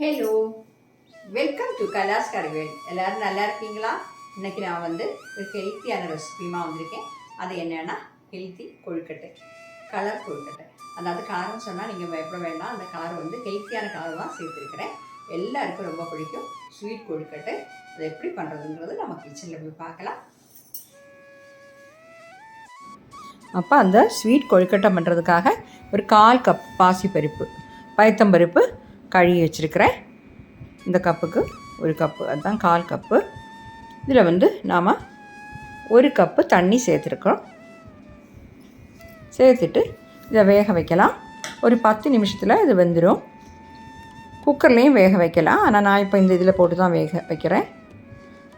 Hello welcome to கலாஸ் கரவேல் எல்லோரும் நல்லா இருக்கீங்களா? இன்னைக்கு நான் வந்து ஒரு ஹெல்த்தியான ரெசிபியுமா வந்திருக்கேன். அது என்னென்னா ஹெல்த்தி கொழுக்கட்டை. கலர் கொழுக்கட்டை. அதாவது கலர்னு சொன்னால் நீங்கள் பயப்பட வேண்டாம். அந்த கலர் வந்து ஹெல்த்தியான கலர் தான் சேர்த்துருக்கிறேன். எல்லாருக்கும் ரொம்ப பிடிக்கும். ஸ்வீட் கொழுக்கட்டை. அதை எப்படி பண்ணுறதுன்றது நம்ம கிச்சனில் போய் பார்க்கலாம். அப்போ அந்த ஸ்வீட் கொழுக்கட்டை பண்ணுறதுக்காக ஒரு கால் கப் பாசிப்பருப்பு பயத்தம்பருப்பு கழுவி வச்சுருக்கிறேன் இந்த கப்புக்கு ஒரு கப்பு அதுதான் கால் கப்பு. இதில் வந்து நாம் ஒரு கப்பு தண்ணி சேர்த்துருக்கோம். சேர்த்துட்டு இதை வேக வைக்கலாம். ஒரு பத்து நிமிஷத்தில் இது வெந்துடும் குக்கர்லேயும் வேக வைக்கலாம். ஆனால் நான் இப்போ இந்த இதில் போட்டு தான் வேக வைக்கிறேன்.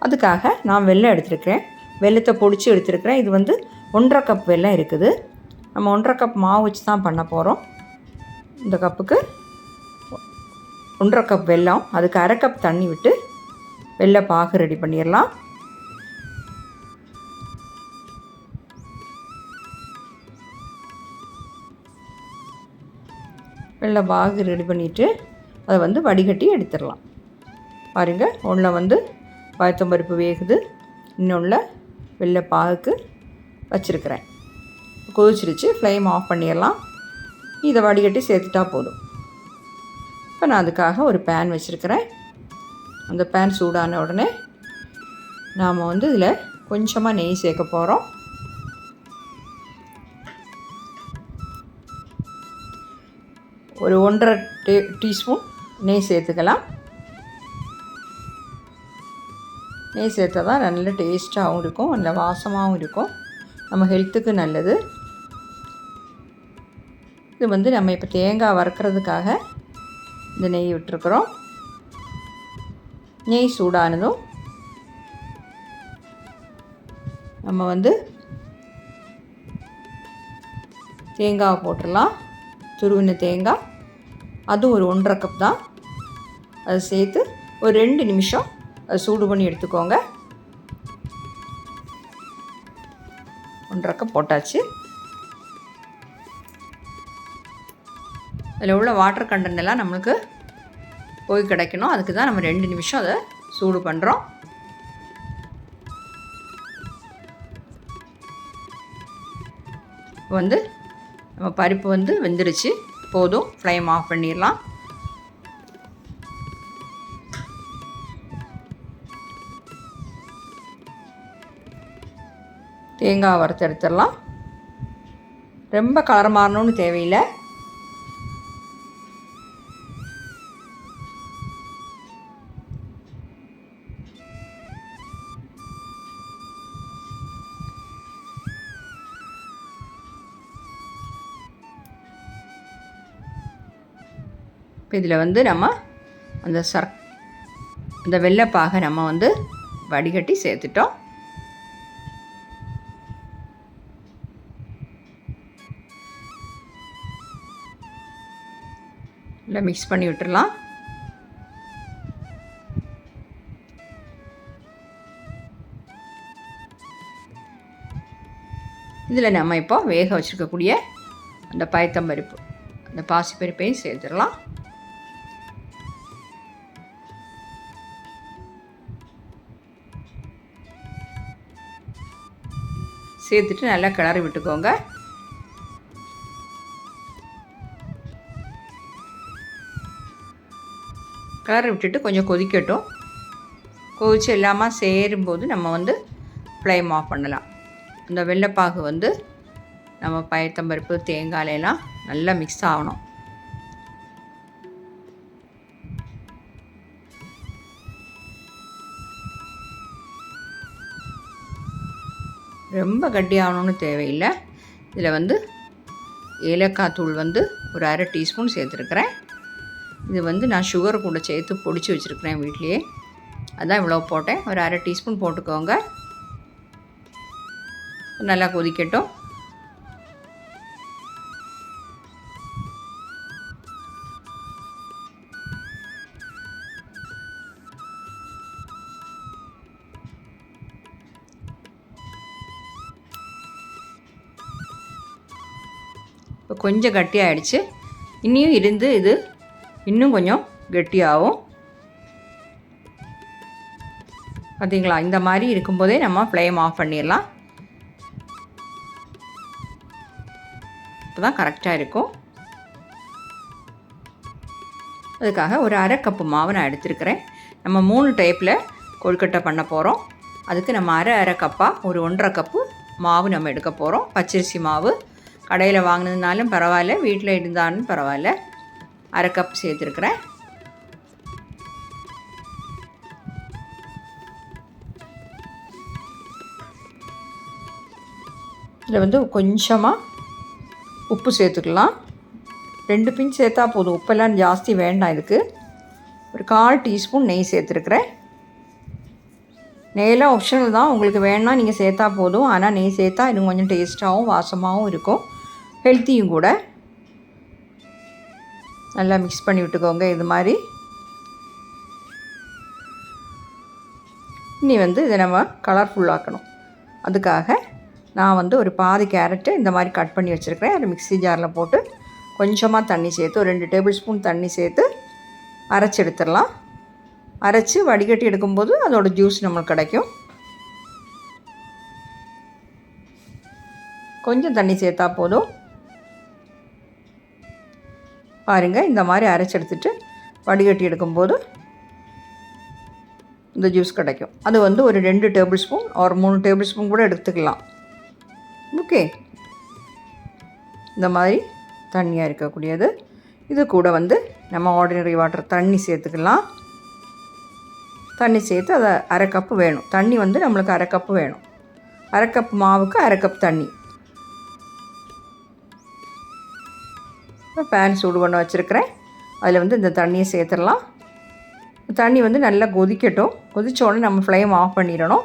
அதுக்காக நான் வெள்ளம் எடுத்துருக்கிறேன். வெள்ளத்தை பொடிச்சு எடுத்துருக்கிறேன். இது வந்து ஒன்றரை கப் வெள்ளம் இருக்குது. நம்ம ஒன்றரை கப் மாவு வச்சு தான் பண்ண போகிறோம் இந்த கப்புக்கு ஒன்றரை கப் வெல்லம் அதுக்கு அரை கப் தண்ணி விட்டு வெள்ளை பாகு ரெடி பண்ணிடலாம் வெள்ளை பாகு ரெடி பண்ணிவிட்டு அதை வந்து வடிகட்டி எடுத்துடலாம் பாருங்கள் ஒன்றில் வந்து பயத்தம்பருப்பு வேகுது. இன்னொன்றில் வெள்ளை பாகுக்கு வச்சுருக்கிறேன். கொதிச்சிருச்சு ஃப்ளேம் ஆஃப் பண்ணிடலாம் இதை வடிகட்டி சேர்த்துட்டா போதும். இப்போ நான் அதுக்காக ஒரு பேன் வச்சுருக்கிறேன். அந்த பேன் சூடான உடனே நாம் வந்து இதில் கொஞ்சமாக நெய் சேர்க்க போகிறோம் ஒரு ஒன்றரை டே டீஸ்பூன் நெய் சேர்த்துக்கலாம். நெய் சேர்த்தா தான் நல்ல டேஸ்ட்டாகவும் இருக்கும் நல்ல வாசமாகவும் இருக்கும். நம்ம ஹெல்த்துக்கு நல்லது. இது வந்து நம்ம இப்போ தேங்காய் வறுக்கிறதுக்காக இந்த நெய் விட்டுருக்குறோம் நெய் சூடானதும் நம்ம வந்து தேங்காய் போட்டுடலாம். துருவின தேங்காய். அதுவும் ஒரு ஒன்றரை கப் தான். அதை சேர்த்து ஒரு ரெண்டு நிமிஷம் அதை சூடு பண்ணி எடுத்துக்கோங்க. ஒன்றரை கப் போட்டாச்சு. அதில் உள்ள வாட்டர் கண்டென்ட் எல்லாம் நம்மளுக்கு போய் கிடைக்கணும். அதுக்கு தான் நம்ம ரெண்டு நிமிஷம் அதை சூடு பண்ணுறோம் வந்து நம்ம பருப்பு வந்து வெந்துருச்சு. போதும். ஃப்ளேம் ஆஃப் பண்ணிடலாம். தேங்காய் வறுத்து எடுத்துடலாம். ரொம்ப கலர் மாறணும்னு தேவையில்லை. இப்போ இதில் வந்து நம்ம அந்த சர் அந்த வெள்ளைப்பாகை நம்ம வந்து வடிகட்டி சேர்த்துட்டோம். இல்லை மிக்ஸ் பண்ணி விட்டுடலாம் இதில் நம்ம இப்போ வேக வச்சுருக்கக்கூடிய அந்த பயத்தம்பருப்பு அந்த பாசிப்பருப்பையும் சேர்த்துடலாம். சேர்த்துட்டு நல்லா கிளறி விட்டுக்கோங்க. கிளறி விட்டுட்டு கொஞ்சம் கொதிக்கட்டும். கொதிச்சு இல்லாமல் சேரும்போது நம்ம வந்து ஃப்ளேம் ஆஃப் பண்ணலாம். இந்த வெள்ளைப்பாகு வந்து நம்ம பயத்தம்பருப்பு தேங்காயெல்லாம் நல்லா மிக்ஸ் ஆகணும். ரொம்ப கட்டியாகணும்னு தேவையில்லை. இதில் வந்து ஏலக்காய் தூள் வந்து ஒரு அரை டீஸ்பூன் சேர்த்துருக்குறேன். இது வந்து நான் சுகர் கூட சேர்த்து பொடிச்சு வச்சுருக்கிறேன் வீட்லேயே. அதான் இவ்வளோ போட்டேன். ஒரு அரை டீஸ்பூன் போட்டுக்கோங்க. நல்லா கொதிக்கட்டும். கொஞ்சம் கட்டியாகிடுச்சு இனியும் இருந்து இது இன்னும் கொஞ்சம் கெட்டியாகும். பார்த்தீங்களா இந்த மாதிரி இருக்கும்போதே நம்ம ஃப்ளேம் ஆஃப் பண்ணிடலாம். இப்போ தான் கரெக்டாக இருக்கும். அதுக்காக ஒரு அரை கப்பு மாவு நான் எடுத்துருக்கிறேன். நம்ம மூணு டைப்பில் கொழுக்கட்டை பண்ண போகிறோம் அதுக்கு நம்ம அரை அரை கப்பாக ஒரு ஒன்றரை கப்பு மாவு நம்ம எடுக்க போகிறோம் பச்சரிசி மாவு கடையில் வாங்கினதுனாலும் பரவாயில்ல வீட்டில் இருந்தாலும் பரவாயில்ல. அரை கப் சேர்த்துருக்குறேன். இதில் வந்து கொஞ்சமாக உப்பு சேர்த்துக்கலாம். ரெண்டு பின் சேர்த்தா போதும். உப்பெல்லாம் ஜாஸ்தி வேண்டாம் இதுக்கு. ஒரு கால் டீஸ்பூன் நெய் சேர்த்துருக்குறேன். நெய்லாம் ஆப்ஷனல் தான். உங்களுக்கு வேணால் நீங்கள் சேர்த்தா போதும். ஆனால் நெய் சேர்த்தா இன்னும் கொஞ்சம் டேஸ்ட்டாகவும் வாசமாகவும் இருக்கும். ஹெல்த்தியும் கூட. நல்லா மிக்ஸ் பண்ணி விட்டுக்கோங்க இது மாதிரி. இனி வந்து இதை நம்ம கலர்ஃபுல்லாக்கணும் அதுக்காக நான் வந்து ஒரு பாதி கேரட்டு இந்த மாதிரி கட் பண்ணி வச்சுருக்கிறேன். அதை மிக்ஸி ஜாரில் போட்டு கொஞ்சமாக தண்ணி சேர்த்து ஒரு ரெண்டு டேபிள் ஸ்பூன் தண்ணி சேர்த்து அரைச்சி எடுத்துடலாம். அரைச்சி வடிகட்டி எடுக்கும்போது அதோடய ஜூஸ் நம்மளுக்கு கிடைக்கும். கொஞ்சம் தண்ணி சேர்த்தா போதும். பாருங்கள் இந்த மாதிரி அரைச்செடுத்துட்டு வடிகட்டி எடுக்கும்போது இந்த ஜூஸ் கிடைக்கும். அது வந்து ஒரு ரெண்டு டேபிள் ஸ்பூன் ஒரு மூணு டேபிள் ஸ்பூன் கூட எடுத்துக்கலாம். ஓகே இந்த மாதிரி தண்ணியாக இருக்கக்கூடியது. இது கூட வந்து நம்ம ஆர்டினரி வாட்டர் தண்ணி சேர்த்துக்கலாம். தண்ணி சேர்த்து அதை அரை கப்பு வேணும். தண்ணி வந்து நம்மளுக்கு அரை கப்பு வேணும். அரை கப் மாவுக்கு அரை கப் தண்ணி. பேன் சூடு பண்ண வச்சுருக்கிறேன். அதில் வந்து இந்த தண்ணியை சேர்த்துடலாம். தண்ணி வந்து நல்லா கொதிக்கட்டும். கொதித்தோடனே நம்ம ஃப்ளேம் ஆஃப் பண்ணிடணும்.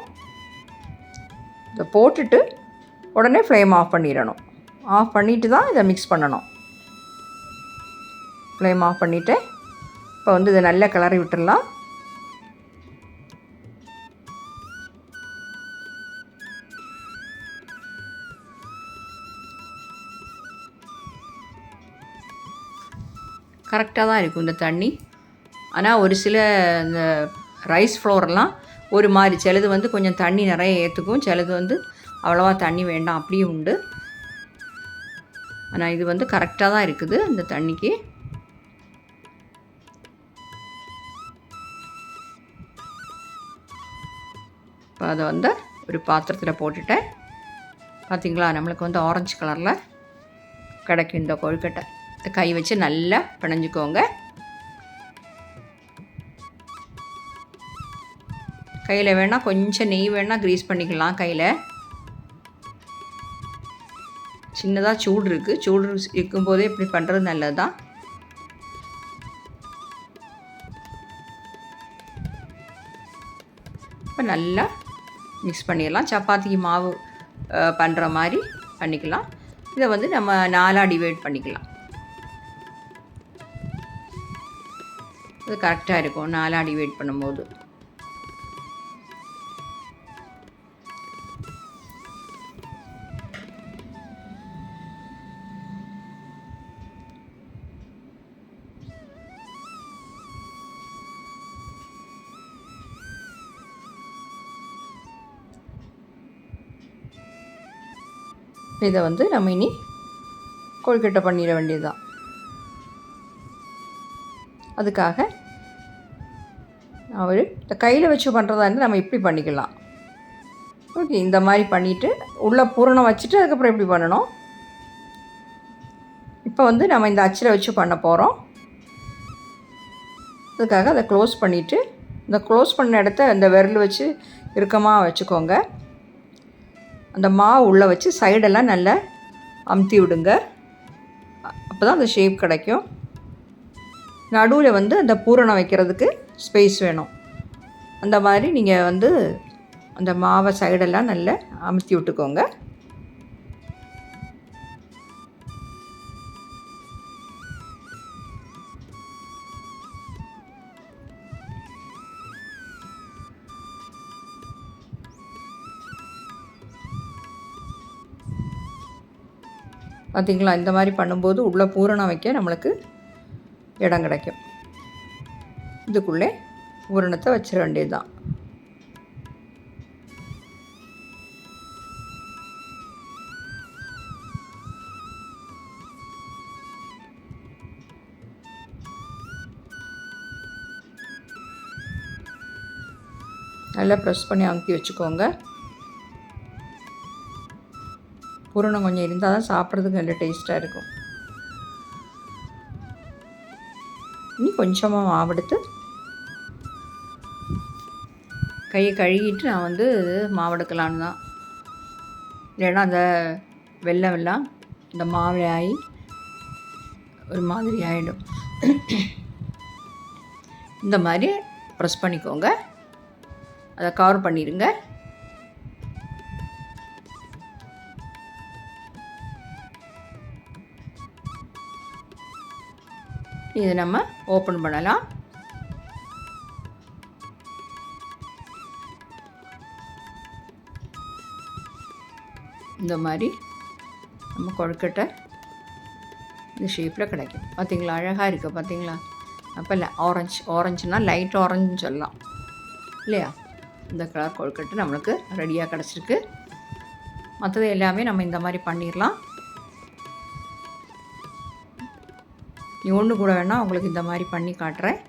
இதை போட்டுட்டு உடனே ஃப்ளேம் ஆஃப் பண்ணிடணும். ஆஃப் பண்ணிவிட்டு தான் இதை மிக்ஸ் பண்ணணும். ஃப்ளேம் ஆஃப் பண்ணிவிட்டு இப்போ வந்து இதை நல்லா கிளறி விட்டுடலாம். கரெக்டாக தான் இருக்கும் இந்த தண்ணி. ஆனால் ஒரு சில இந்த ரைஸ் ஃப்ளோர்லாம் ஒரு மாதிரி. சிலது வந்து கொஞ்சம் தண்ணி நிறைய ஏற்றுக்கும் சிலது வந்து அவ்வளோவா தண்ணி வேண்டாம். அப்படியும் உண்டு. ஆனால் இது வந்து கரெக்டாக தான் இருக்குது இந்த தண்ணிக்கு. இப்போ அதை வந்து ஒரு பாத்திரத்தில் போட்டுட்டேன். பார்த்திங்களா நம்மளுக்கு வந்து ஆரஞ்சு கலரில் கிடைக்கும் இந்த கொழுக்கட்டை. கை வச்சு நல்லா பிணைஞ்சிக்கோங்க. கையில் வேணால் கொஞ்சம் நெய் வேணால் க்ரீஸ் பண்ணிக்கலாம் கையில். சின்னதாக சூடு இருக்குது சூடு இருக்கும்போதே இப்படி பண்ணுறது நல்லது தான் இப்போ நல்லா மிக்ஸ் பண்ணிடலாம். சப்பாத்திக்கு மாவு பண்ணுற மாதிரி பண்ணிக்கலாம். இதை வந்து நம்ம நாலாக டிவைட் பண்ணிக்கலாம். இது கரெக்டாக இருக்கும். நாலாக டிவைட் பண்ணும்போது. இதை வந்து நம்ம இனி கொழுக்கட்டை பண்ணிட வேண்டியதுதான். அதுக்காக அவர் இந்த கையில் வச்சு பண்ணுறதா இருந்தால் நம்ம இப்படி பண்ணிக்கலாம். ஓகே இந்த மாதிரி பண்ணிவிட்டு உள்ளே பூரணம் வச்சுட்டு அதுக்கப்புறம் எப்படி பண்ணணும்? இப்போ வந்து நம்ம இந்த அச்சில் வச்சு பண்ண போகிறோம். அதுக்காக அதை க்ளோஸ் பண்ணிவிட்டு இந்த க்ளோஸ் பண்ண இடத்த இந்த விரல் வச்சு இறுக்கமாக வச்சுக்கோங்க. அந்த மாவு உள்ளே வச்சு சைடெல்லாம் நல்லா அமுத்தி விடுங்க. அப்போ தான் அந்த ஷேப் கிடைக்கும். நடுவில் வந்து அந்த பூரணம் வைக்கிறதுக்கு ஸ்பேஸ் வேணும். அந்த மாதிரி நீங்கள் வந்து அந்த மாவை சைடெல்லாம் நல்லா அமுத்தி விட்டுக்கோங்க. பார்த்திங்களா இந்த மாதிரி பண்ணும்போது உள்ளே பூரணம் வைக்க நம்மளுக்கு இடம் கிடைக்கும். இதுக்குள்ளே பூரணத்தை வச்சிட வேண்டியது தான் நல்லா ப்ரெஸ் பண்ணி அமுக்கி வச்சுக்கோங்க. பூரணம் கொஞ்சம் இருந்தால் தான் சாப்பிட்றதுக்கு நல்ல டேஸ்ட்டாக இருக்கும். கொஞ்சமாக மாவெடுத்து கையை கழுகிட்டு நான் வந்து மாவெடுக்கலான்னு தான். இல்லைன்னா அந்த வெள்ளம் எல்லாம் இந்த மாவு ஆகி ஒரு மாதிரி ஆகிடும் இந்த மாதிரி ப்ரெஸ் பண்ணிக்கோங்க. அதை கவர் பண்ணிடுங்க. இதை நம்ம ஓப்பன் பண்ணலாம். இந்த மாதிரி நம்ம கொழுக்கட்டை இந்த ஷேப்பில் கிடைக்கும். பார்த்தீங்களா அழகாக இருக்குது பார்த்தீங்களா அப்போ இல்லை ஆரஞ்சு ஆரஞ்சுனா லைட் ஆரஞ்சுன்னு சொல்லலாம். இல்லையா? இந்த கலர் கொழுக்கட்டை நம்மளுக்கு ரெடியாக கிடச்சிருக்கு. மற்றது எல்லாமே நம்ம இந்த மாதிரி பண்ணிடலாம் ஒன்று கூட வேணால் உங்களுக்கு இந்த மாதிரி பண்ணி காட்டுறேன்.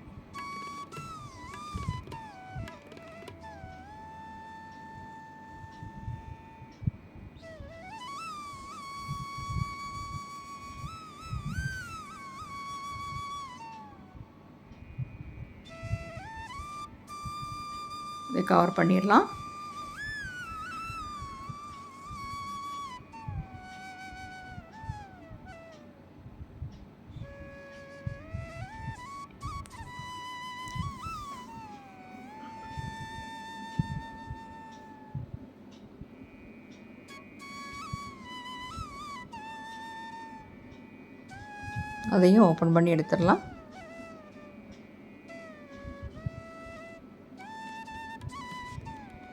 இதை கவர் பண்ணிடலாம். அதையும் ஓப்பன் பண்ணி எடுத்துடலாம்.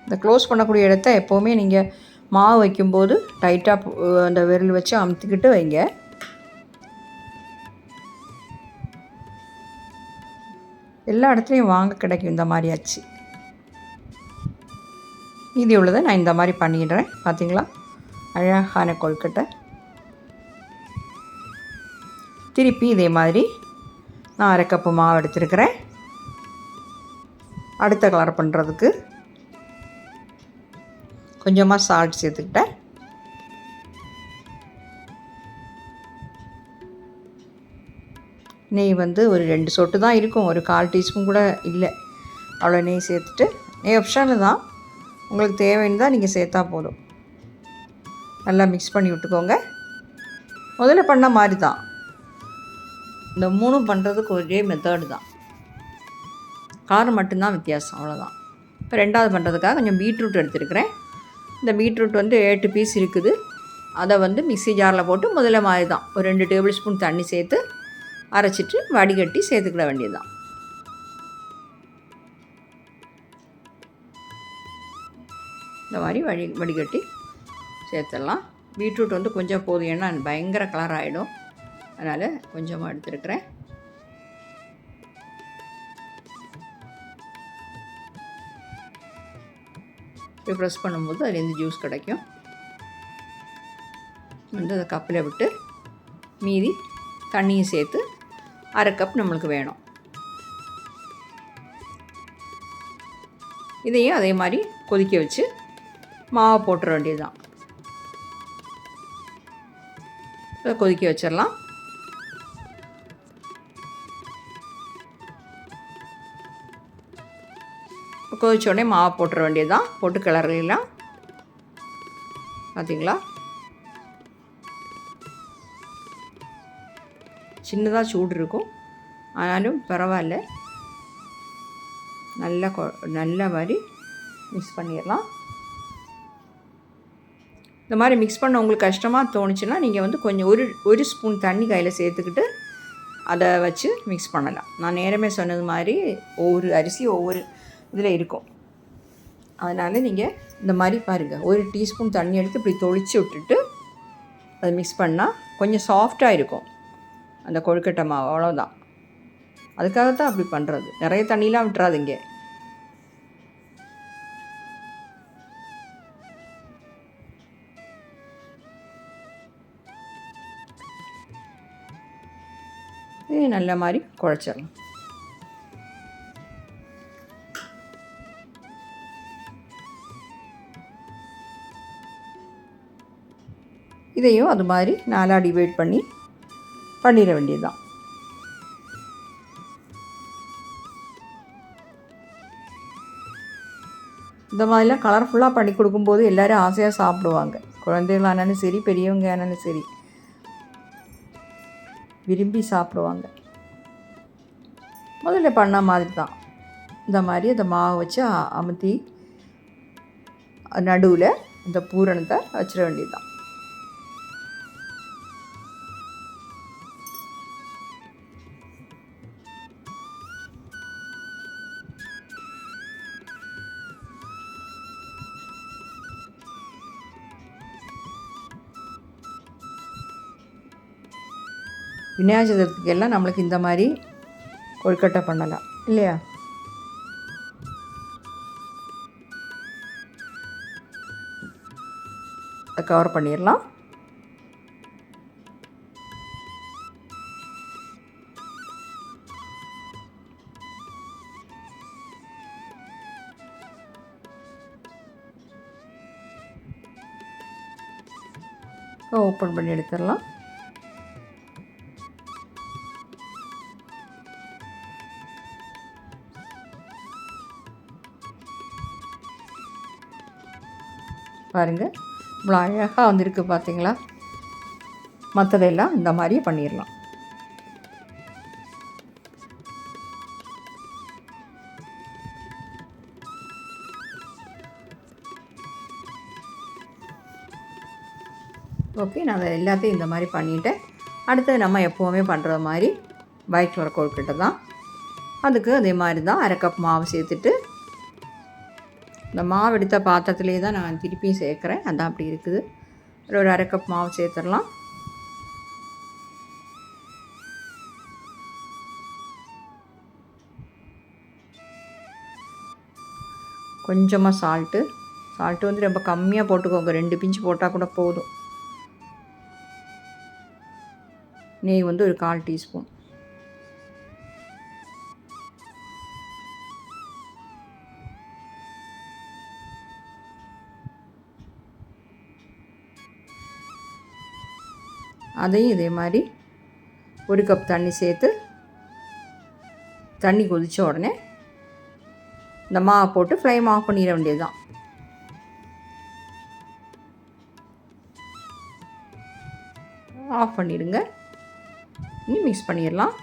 இந்த க்ளோஸ் பண்ணக்கூடிய இடத்த எப்போவுமே நீங்கள் மாவு வைக்கும்போது டைட்டாக அந்த விரல் வச்சு அமுத்திக்கிட்டு வைங்க. எல்லா இடத்துலையும் வாங்க கிடைக்கும் இந்த மாதிரி ஆச்சு. இது உள்ளதை நான் இந்த மாதிரி பண்ணிடுறேன். பார்த்தீங்களா அழகான கொல்கட்டை திருப்பி இதே மாதிரி நான் அரை கப்பு மாவு எடுத்துருக்கிறேன். அடுத்த கலர் பண்ணுறதுக்கு கொஞ்சமாக சால்ட் சேர்த்துக்கிட்டேன். நெய் வந்து ஒரு ரெண்டு சொட்டு தான் இருக்கும். ஒரு கால் டீஸ்பூன் கூட இல்லை. அவ்வளோ நெய் சேர்த்துட்டு நெய் ஆப்ஷனு தான். உங்களுக்கு தேவைன்னு தான் நீங்கள் சேர்த்தா போதும். நல்லா மிக்ஸ் பண்ணி விட்டுக்கோங்க. முதல்ல பண்ண மாதிரி தான். இந்த மூணும் பண்ணுறதுக்கு ஒரே மெத்தடு தான். காரம் மட்டும்தான் வித்தியாசம் அவ்வளோதான் இப்போ ரெண்டாவது பண்ணுறதுக்காக கொஞ்சம் பீட்ரூட் எடுத்துருக்கிறேன். இந்த பீட்ரூட் வந்து எட்டு பீஸ் இருக்குது. அதை வந்து மிக்சி ஜாரில் போட்டு முதல்ல மாதிரி தான் ஒரு ரெண்டு டேபிள் ஸ்பூன் தண்ணி சேர்த்து அரைச்சிட்டு வடிகட்டி சேர்த்துக்கிட வேண்டியது தான் இந்த மாதிரி வடி வடிகட்டி சேர்த்துடலாம். பீட்ரூட் வந்து கொஞ்சம் போதும். ஏன்னா பயங்கர கலர் ஆகிடும் அதனால் கொஞ்சமாக எடுத்துருக்கிறேன். இப்படி ப்ரெஸ் பண்ணும்போது அதுலேருந்து ஜூஸ் கிடைக்கும். வந்து அதை கப்பில் விட்டு மீதி தண்ணியும் சேர்த்து அரை கப் நம்மளுக்கு வேணும். இதையும் அதே மாதிரி கொதிக்க வச்சு மாவை போட்டுற வேண்டியது தான் கொதிக்க வச்சிடலாம். கொதிச்சோடனே மாவை போட்டுற வேண்டியது தான் போட்டு கிளறலாம். பார்த்தீங்களா சின்னதாக சூடு இருக்கும். ஆனாலும் பரவாயில்ல. நல்ல கொ நல்ல மாதிரி மிக்ஸ் பண்ணிடலாம். இந்த மாதிரி மிக்ஸ் பண்ண உங்களுக்கு கஷ்டமாக தோணுச்சுன்னா நீங்கள் வந்து கொஞ்சம் ஒரு ஒரு ஸ்பூன் தண்ணி கையில் சேர்த்துக்கிட்டு அதை வச்சு மிக்ஸ் பண்ணலாம். நான் நேரமே சொன்னது மாதிரி ஒவ்வொரு அரிசி ஒவ்வொரு இதில் இருக்கும். அதனால் நீங்கள் இந்த மாதிரி பாருங்கள் ஒரு டீஸ்பூன் தண்ணி எடுத்து இப்படி தொளிச்சு விட்டுட்டு அதை மிக்ஸ் பண்ணால் கொஞ்சம் சாஃப்டாக இருக்கும். அந்த கொழுக்கட்டை மாவு. அவ்வளோதான் அதுக்காகத்தான் அப்படி பண்ணுறது நிறைய தண்ணிலாம் விட்டுறாதுங்க. இது நல்ல மாதிரி குழச்சிடலாம். இதையும் அது மாதிரி நாலாக டிவைட் பண்ணி பண்ணிட வேண்டியதுதான். இந்த மாதிரிலாம் கலர்ஃபுல்லாக பண்ணி கொடுக்கும்போது எல்லோரும் ஆசையாக சாப்பிடுவாங்க. குழந்தைகள் ஆனாலும் சரி பெரியவங்க ஆனாலும் சரி விரும்பி சாப்பிடுவாங்க. முதல்ல பண்ண மாதிரி தான் இந்த மாதிரி அந்த மாவை வச்சு அமுத்தி நடுவில் இந்த பூரணத்தை வச்சிட வேண்டியதுதான். விநாயகர் சதுர்த்திக்கு எல்லாம் நம்மளுக்கு இந்த மாதிரி கொழுக்கட்டை பண்ணலாம். இல்லையா? அதை கவர் பண்ணிடலாம். ஓப்பன் பண்ணி எடுத்துடலாம். பாருங்கள் இவ்வளோ அழகாக வந்திருக்கு பார்த்தீங்களா மற்றதெல்லாம் இந்த மாதிரியே பண்ணிடலாம் ஓகே நான் அதை எல்லாத்தையும் இந்த மாதிரி பண்ணிவிட்டேன் அடுத்தது நம்ம எப்போவுமே பண்ணுற மாதிரி ஒயிட் கலர் கிட்ட தான். அதுக்கு அதே மாதிரி தான் அரை கப் மாவு சேர்த்துட்டு இந்த மாவு எடுத்த பாத்திரத்துலேயே தான் நான் திருப்பியும் சேர்க்குறேன். அதான் அப்படி இருக்குது. அதில் ஒரு அரை கப் மாவு சேர்த்துடலாம். கொஞ்சமாக சால்ட்டு சால்ட்டு வந்து ரொம்ப கம்மியாக போட்டுக்கோங்க. ரெண்டு பிஞ்சு போட்டால் கூட போதும். நெய் வந்து ஒரு கால் டீஸ்பூன். அதையும் இதே மாதிரி ஒரு கப் தண்ணி சேர்த்து தண்ணி கொதித்த உடனே இந்த மாவை போட்டு ஃப்ளைம் ஆஃப் பண்ணிட வேண்டியதுதான். ஆஃப் பண்ணிடுங்க. இனி மிக்ஸ் பண்ணிடலாம்.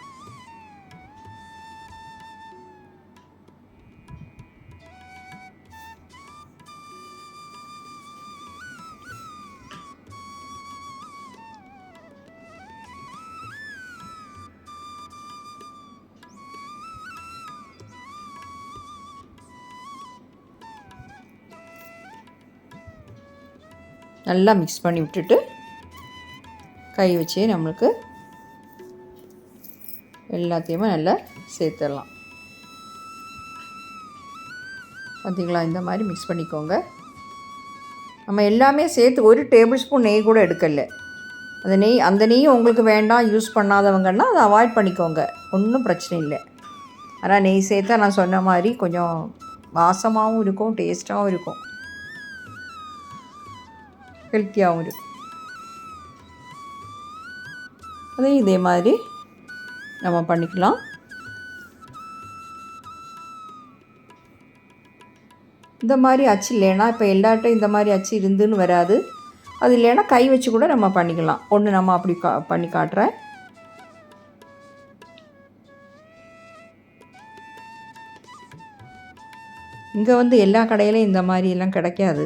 நல்லா மிக்ஸ் பண்ணி விட்டுட்டு கை வச்சே நம்மளுக்கு எல்லாத்தையுமே நல்லா சேர்த்துடலாம். பார்த்தீங்களா இந்த மாதிரி மிக்ஸ் பண்ணிக்கோங்க. நம்ம எல்லாமே சேர்த்து ஒரு டேபிள் ஸ்பூன் நெய் கூட எடுக்கல. அந்த நெய் அந்த நெய் உங்களுக்கு வேண்டாம் யூஸ் பண்ணாதவங்கன்னா அதை அவாய்ட் பண்ணிக்கோங்க. ஒன்றும் பிரச்சனை இல்லை. ஆனால் நெய் சேர்த்தா நான் சொன்ன மாதிரி கொஞ்சம் வாசமாகவும் இருக்கும் டேஸ்ட்டாகவும் இருக்கும். ஹெல்த்தியாகவும் இருக்கும் அதையும் இதே மாதிரி நம்ம பண்ணிக்கலாம் இந்த மாதிரி அச்சு இல்லைன்னா இப்போ எல்லார்ட்டும் இந்த மாதிரி அச்சு இருந்துன்னு வராது அது இல்லைன்னா கை வச்சு கூட நம்ம பண்ணிக்கலாம் ஒன்று நம்ம அப்படி கா பண்ணி காட்டுறேன் இங்கே வந்து எல்லா கடையிலையும் இந்த மாதிரி எல்லாம் கிடைக்காது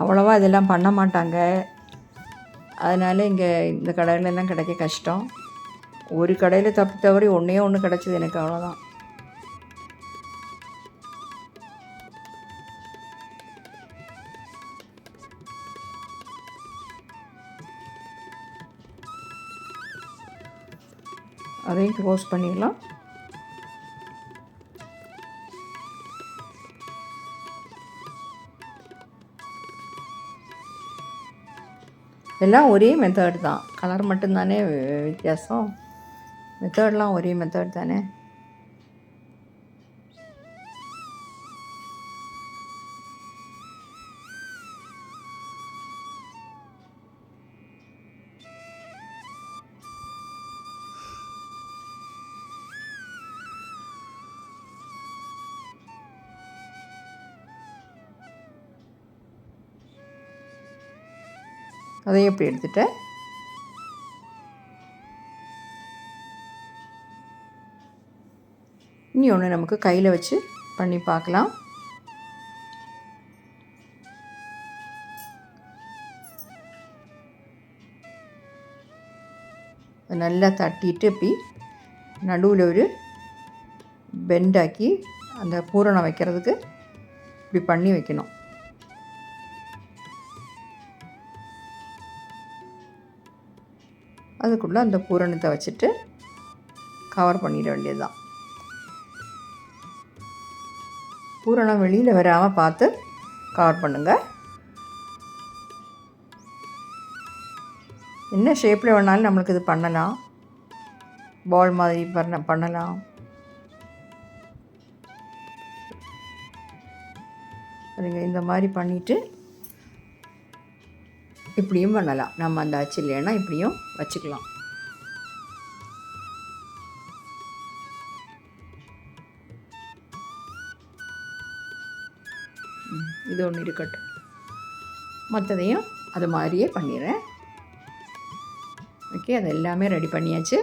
அவ்வளோவா இதெல்லாம் பண்ண மாட்டாங்க. அதனால் இங்கே இந்த கடையிலெல்லாம் கிடைக்க கஷ்டம். ஒரு கடையில் தப்பு தவறி ஒன்றே ஒன்று கிடச்சிது எனக்கு அவ்வளோதான் அதையும் க்ளோஸ் பண்ணிடலாம். எல்லாம் ஒரே மெத்தட் தான். கலர் மட்டும்தானே வித்தியாசம்? மெத்தட்லாம் ஒரே மெத்தட் தானே? அதையும் இப்படி எடுத்துட்டேன். இனி ஒன்று நமக்கு கையில் வச்சு பண்ணி பார்க்கலாம். அதை நல்லா தட்டிட்டு இப்படி நடுவில் ஒரு பெண்டாக்கி அந்த பூரணம் வைக்கிறதுக்கு இப்படி பண்ணி வைக்கணும். அதுக்குள்ளே அந்த பூரணத்தை வச்சுட்டு கவர் பண்ணிட வேண்டியது தான் பூரணம் வெளியில் வராமல் பார்த்து கவர் பண்ணுங்கள் என்ன ஷேப்பில் வேணாலும் நம்மளுக்கு இது பண்ணலாம். பால் மாதிரி பண்ண பண்ணலாம். சரிங்க இந்த மாதிரி பண்ணிவிட்டு இப்படியும் பண்ணலாம். நம்ம அந்த அச்சு இல்லைன்னா இப்படியும் வச்சுக்கலாம். ம், இது ஒன்று இருக்கட்டும். மற்றதையும் அது மாதிரியே பண்ணிடுறேன். ஓகே அது எல்லாமே ரெடி பண்ணியாச்சு.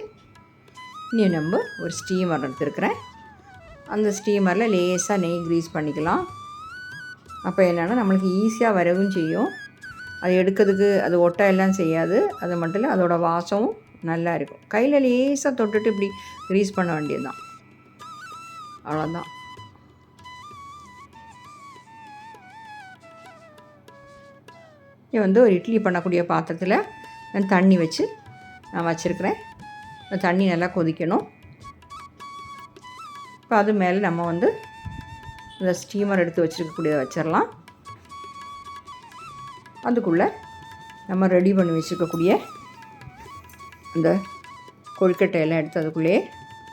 இனி நம்ம ஒரு ஸ்டீமர் எடுத்துருக்குறேன். அந்த ஸ்டீமரில் லேசாக நெய் க்ரீஸ் பண்ணிக்கலாம். அப்போ என்னென்னா நம்மளுக்கு ஈஸியாக வரவும் செய்யும். அது எடுக்கிறதுக்கு அது ஒட்ட எல்லாம் செய்யாது. அது மட்டும் இல்லை அதோட வாசமும் நல்லா இருக்கும். கையில் லேசாக தொட்டுட்டு இப்படி க்ரீஸ் பண்ண வேண்டியது தான் அவ்வளோதான் இது வந்து ஒரு இட்லி பண்ணக்கூடிய பாத்திரத்தில் நான் தண்ணி வச்சு நான் வச்சுருக்கிறேன். தண்ணி நல்லா கொதிக்கணும். இப்போ அது மேலே நம்ம வந்து இந்த ஸ்டீமர் எடுத்து வச்சுருக்கக்கூடிய வச்சிடலாம் அதுக்குள்ளே நம்ம ரெடி பண்ணி வச்சுருக்கக்கூடிய அந்த கொழுக்கட்டையெல்லாம் எடுத்து அதுக்குள்ளேயே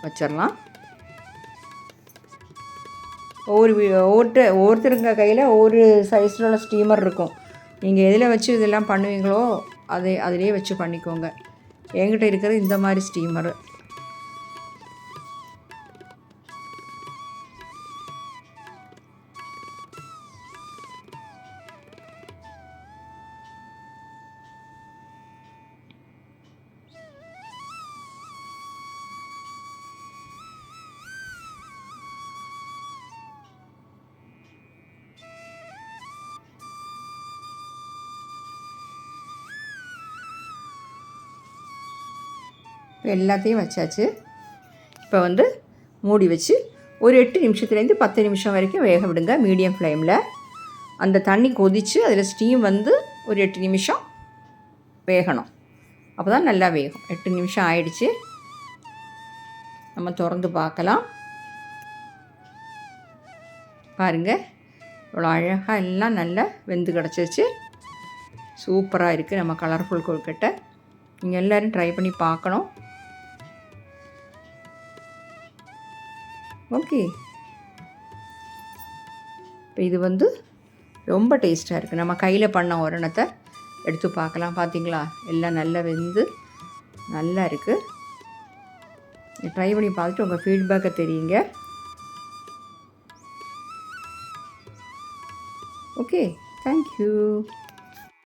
வச்சிடலாம். ஒவ்வொரு வீ- ஒவ்வொருத்த ஒவ்வொருத்தருங்க கையில் ஒவ்வொரு சைஸில் உள்ள ஸ்டீமர் இருக்கும். நீங்கள் எதில் வச்சு இதெல்லாம் பண்ணுவீங்களோ அதை அதிலே வச்சு பண்ணிக்கோங்க. என்கிட்ட இருக்கிறது இந்த மாதிரி ஸ்டீமரு இப்போ எல்லாத்தையும் வச்சாச்சு. இப்போ வந்து மூடி வச்சு ஒரு எட்டு நிமிஷத்துலேருந்து பத்து நிமிஷம் வரைக்கும் வேக விடுங்க மீடியம் ஃப்ளேமில். அந்த தண்ணி கொதித்து அதில் ஸ்டீம் வந்து ஒரு எட்டு நிமிஷம் வேகணும். அப்போ தான் நல்லா வேகும். எட்டு நிமிஷம் ஆயிடுச்சு. நம்ம திறந்து பார்க்கலாம். பாருங்கள் இவ்வளோ அழகாக எல்லாம் நல்லா வெந்து கிடச்சிருச்சு. சூப்பராக இருக்குது நம்ம கலர்ஃபுல் கொழுக்கட்டை. நீங்கள் எல்லோரும் ட்ரை பண்ணி பார்க்கணும். ஓகே. இப்போ இது வந்து ரொம்ப டேஸ்ட்டாக இருக்குது நம்ம கையில் பண்ண உரணத்தை எடுத்து பார்க்கலாம். பார்த்தீங்களா எல்லாம் நல்லா வெந்து நல்லா இருக்குது ட்ரை பண்ணி பார்த்துட்டு உங்கள் ஃபீட்பேக்கை தெரியுங்க. ஓகே. தேங்க்யூ